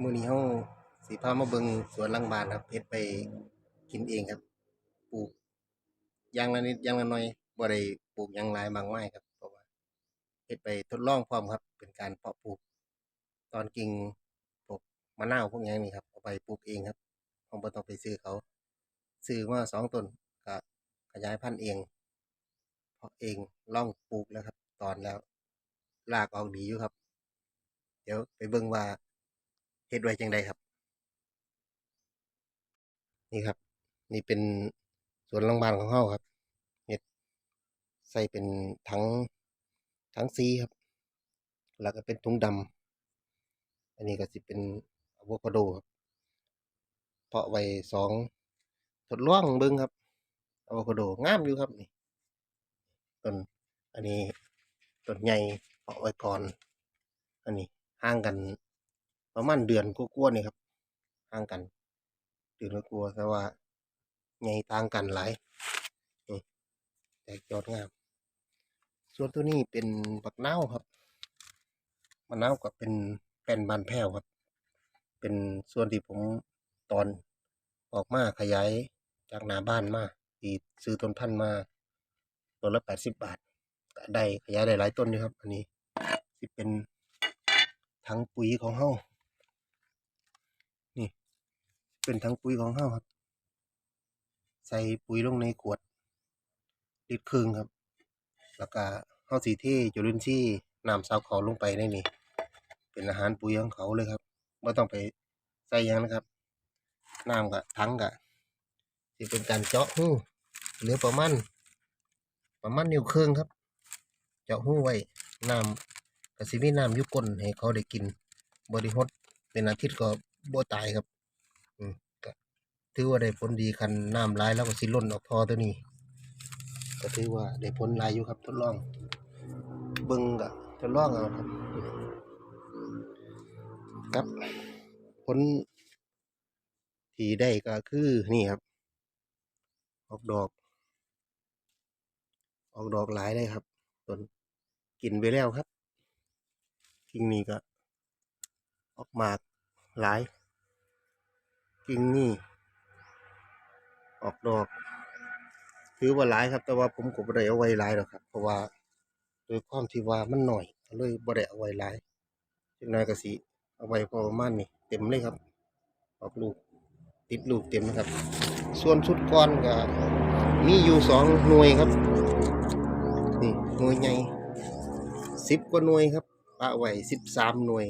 มื้อนี้เฮาสิพามาเบิ่งสวนหลังบ้านครับเฮ็ดไปกินเองครับ ปลูกอย่างละนิดอย่างละหน่อยบ่ได้ปลูกยังหลายมากมายครับเพราะว่าเฮ็ดไปทดลองพร้อมครับ เป็นการเพาะปลูก ตอนกิ่งพวกมะนาวพวกหยังนี่ครับเอาไปปลูกเองครับเราบ่ต้องไปซื้อเขา ซื้อมาสองต้นก็ขยายพันธุ์เองเพาะเองล่องปลูกแล้วครับ ตอนแล้วรากออกดีอยู่ครับ เดี๋ยวไปเบิ่งว่า เฮ็ดไว้จังไดครับ นี่ครับ นี่เป็นสวนหลังบ้านของเฮาครับเฮ็ดใส่เป็นถังถังสีครับ แล้วก็เป็นถุงดำอันนี้ก็สิเป็นอะโวคาโดครับเพาะไว้สองทดลองเบิ่งครับอะโวคาโดงามอยู่ครับนี่ต้นอันนี้ต้นใหญ่เพาะไว้ก่อน อันนี้ห่างกัน ประมาณเดือนกว่าๆนี่ครับห่างกันเดือนกว่าแต่ว่าใหญ่ต่างกันหลายนี่แตกยอดงาม ส่วนตัวนี้เป็นบักเน่าครับมะนาวก็เป็นแป้นบานแพ้วครับ เป็นส่วนที่ผมตอนออกมาขยายจากหน้าบ้านมาที่ซื้อต้นพันธุ์มาต้นละแปดสิบบาทได้ขยายได้หลายต้นอยู่ครับ อันนี้สิเป็นถังปุ๋ยของเฮา เป็นถังปุ๋ยของเฮาครับ ใส่ปุ๋ยลงในขวดลิตรครึ่งครับ แล้วก็เฮาสิเทจุลินทรีย์น้ำสาวเขาลงไปในนี่เป็นอาหารปุ๋ยของเขาเลยครับไม่ต้องไปใส่ยังนะครับน้ำกับถังกับสิเป็นการเจาะหูเหลือประมาณประมาณนิ้วครึ่งครับ เจาะหูไว้น้ำกับสิมีน้ำยุก้นให้เขาได้กินบริหดเป็นอาทิตย์ก็บ่ตายครับ ถือว่าได้ผลดีคันน้ำร้ายแล้วก็สิล้นออกท่อตัวนี้ก็ถือว่าได้ผลลายอยู่ครับทดลองเบิ่งก็ทดลองเอาครับครับผลที่ได้ก็คือนี่ครับ ออกดอก ออกดอกหลายเลยครับต้นกินไปแล้วครับกิ่งนี้ก็ ออกมากหลายกิ่งนี้ ออกดอก ถือว่าหลายครับ แต่ว่าผมก็บ่ได้เอาไว้หลายหรอกครับ เพราะว่าโดยความที่ว่ามันหน้อยก็เลยบ่ได้เอาไว้หลายจักหน่อยก็สิเอาไว้พอประมาณนี้เต็มเลยครับ ออกลูกติดลูกเต็มนะครับ ส่วนชุดก้อนก็มีอยู่สองหน่วยครับนี่หน่วยใหญ่สิบกว่าหน่วยครับปะไว้สิบสามหน่วย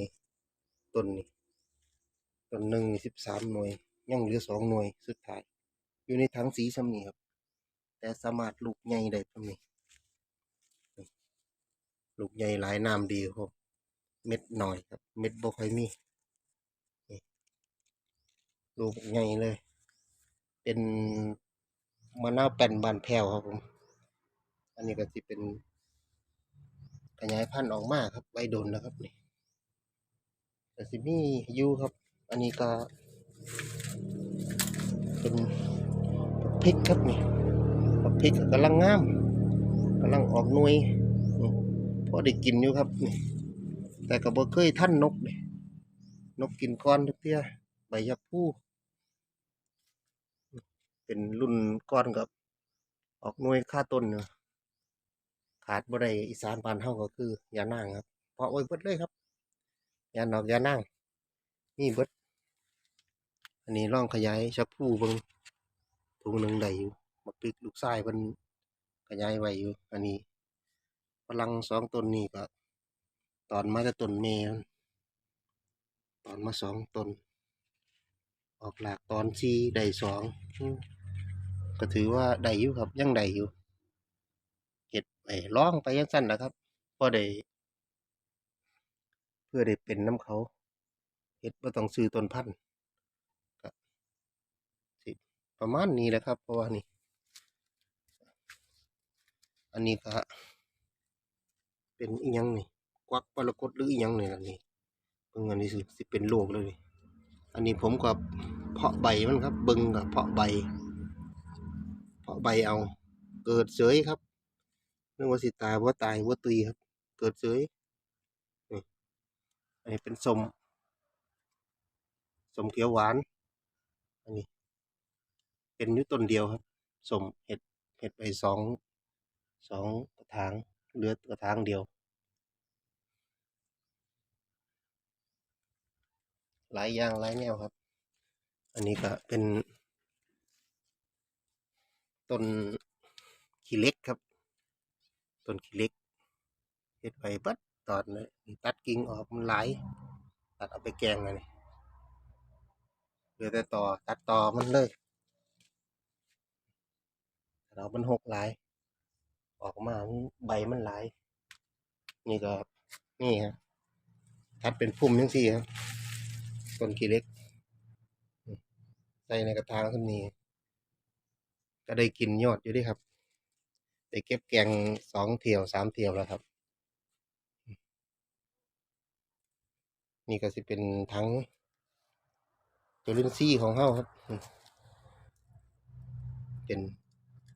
ต้นนี้ต้นหนึ่งสิบสามหน่วยยังเหลือสองหน่วยสุดท้าย อยู่ในถังสีซ้ำนี้ครับ แต่สามารถลูกใหญ่ได้ซ้ำนี้นี่ลูกใหญ่หลายน้ำดีครับ เม็ดหน่อยครับ เม็ดบ่ค่อยมีนี่ลูกใหญ่เลย เป็นมะนาวแป้นบานแพ้วครับผม อันนี้ก็สิเป็นขยายพันธุ์ออกมาครับไว้โดนนะครับนี่แต่สิมียูครับ อันนี้ก็เป็น พริกครับนี่พริกกำลังงามกำลังออกหน่วยนี่พอได้กินอยู่ครับนี่แต่ก็บบ่เคยท่านนกนี่นกกินก้อนทุกเที่ยใบยักษ์ผู้เป็นรุ่นก้อนกับ ออกหน่วยค่าต้นเนาะขาดบ่ได้อีสานบ้านเฮาก็คือยานางครับเพาะไว้เบิดเลยครับยานอกยานางนี่เบิดอันนี้ลองขยายชักผู้เบิง ถุงหนึ่งได้อยู่บักพริกลูกชายเพิ่นขยายไว้อยู่ อันนี้พลังสองต้นนี้ก็ ตอนมาแต่ต้นเมมันตอนมาสองต้น ออกหลากตอนสี่ได้สองก็ถือว่าได้อยู่ครับ ยังได้อยู่เฮ็ดไปลองไปจังซั่นล่ะครับพอได้เพื่อได้เป็นน้ำเขาเฮ็ดบ่ต้องซื้อต้นพันธุ์ ประมาณนี้แหละครับ เพราะว่านี่ อันนี้ก็เป็นอีหยังนี่กวักมรกตหรืออีหยังนี่ล่ะนี่เบิ่งอันนี้สิสิเป็นโรคเลยนี่อันนี้ผมก็เพาะใบมันครับ เบิ่งก็เพาะใบ เพาะใบเอา เกิดเสยครับนึกว่าสิตายบ่ตายบ่ตุยครับ เกิดเสยอันนี้เป็นสมสมเขียวหวาน อันนี้ เป็นอยู่ต้นเดียวครับสมเห็ดเห็ดไปสองสองกระถางเหลือกระถางเดียว หลายอย่างหลายแนวครับ อันนี้ก็เป็นต้นขี้เล็กครับต้นขี้เล็กเฮ็ดไปบัดตอนเลยตัดกิ่งออกมันหลายตัดเอาไปแกงอันนี้เหลือแต่ต่อตัดต่อมันเลย เรามันหกหลาย ออกมามันใบมันหลาย นี่ก็นี่ครับทัดเป็นพุ่มจังซี่ครับต้นขี้เล็ก ใส่ในกระถางขึ้นนี้ ก็ได้กินยอดอยู่ด้วยครับได้เก็บแกงสองเที่ยวสามเที่ยวแล้วครับ นี่ก็สิเป็นทั้งจุลินทรีย์ของเฮาครับ เป็น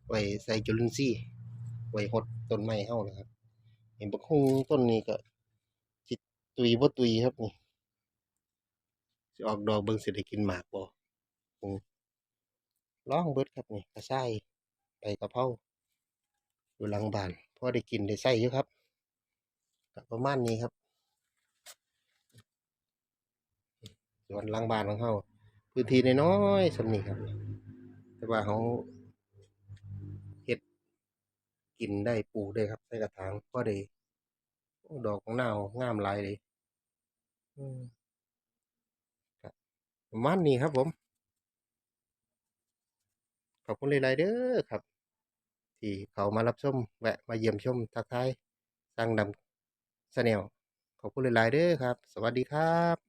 ไว้ใส่จุลินทรีย์ไว้หดต้นไม้เฮานะครับเห็นบักฮุงต้นนี้ก็สิตุยบ่ตุยครับนี่สิออกดอกเบิ่งสิได้กินหมากบ่อืมลองเบิดครับนี่กระชายใบกะเพราอยู่หลังบ้านพอได้กินได้ใช้อยู่ครับก็ประมาณนี้ครับสวนหลังบ้านของเขาพื้นที่น้อยๆสำนี้ครับ แต่ว่าเขา กินได้ปลูกได้ครับใส่กระถางก็ได้โอ้ดอกของนาวงามหลายเลยอืมครับประมาณนี้ครับผม ขอบคุณหลายๆเด้อครับ ที่เขามารับชมแวะมาเยี่ยมชมทักทายสร้างดำแนลขอบคุณหลายๆเด้อครับ สวัสดีครับ